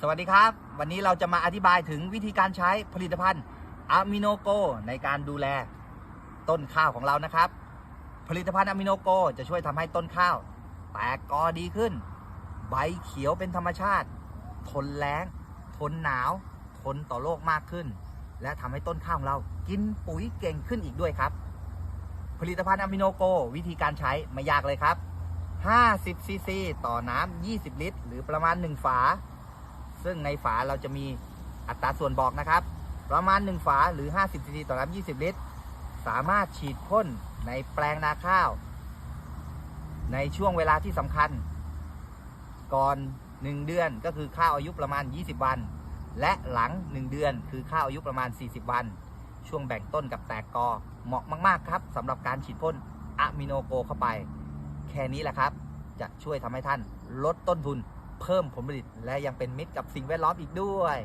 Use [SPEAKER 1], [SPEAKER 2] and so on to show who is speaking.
[SPEAKER 1] สวัสดีครับ วันนี้เราจะมาอธิบายถึงวิธีการใช้ผลิตภัณฑ์อะมิโนโกในการดูแลต้นข้าวของเรานะครับ ผลิตภัณฑ์อะมิโนโกจะช่วยทำให้ต้นข้าว แตกกอดีขึ้น ใบเขียวเป็นธรรมชาติ ทนแล้ง ทนหนาว ทนต่อโรคมากขึ้น และทำให้ต้นข้าวของเรากินปุ๋ยเก่งขึ้นอีกด้วยครับ ผลิตภัณฑ์อะมิโนโกวิธีการใช้ไม่ยากเลยครับ 50ซีซีต่อน้ำ20 ลิตร หรือประมาณ 1 ฝา ซึ่งในฝาเราจะมีอัตราส่วนบอกนะครับ ประมาณ 1 ฝาหรือ 50ซีซีต่อน้ำ20 ลิตร สามารถฉีดพ่นในแปลงนาข้าว ในช่วงเวลาที่สำคัญ ก่อน 1 เดือนก็คือข้าวอายุประมาณ 20 วัน และหลัง 1 เดือนคือข้าวอายุประมาณ 40 วัน ช่วงแบ่งต้นกับแตกกอเหมาะมากๆครับสำหรับการฉีดพ่นอะมิโนโกเข้าไป แค่นี้แหละครับ จะช่วยทำให้ท่านลดต้นทุน เพิ่มผลผลิตและยังเป็นมิตรกับสิ่งแวดล้อมอีกด้วย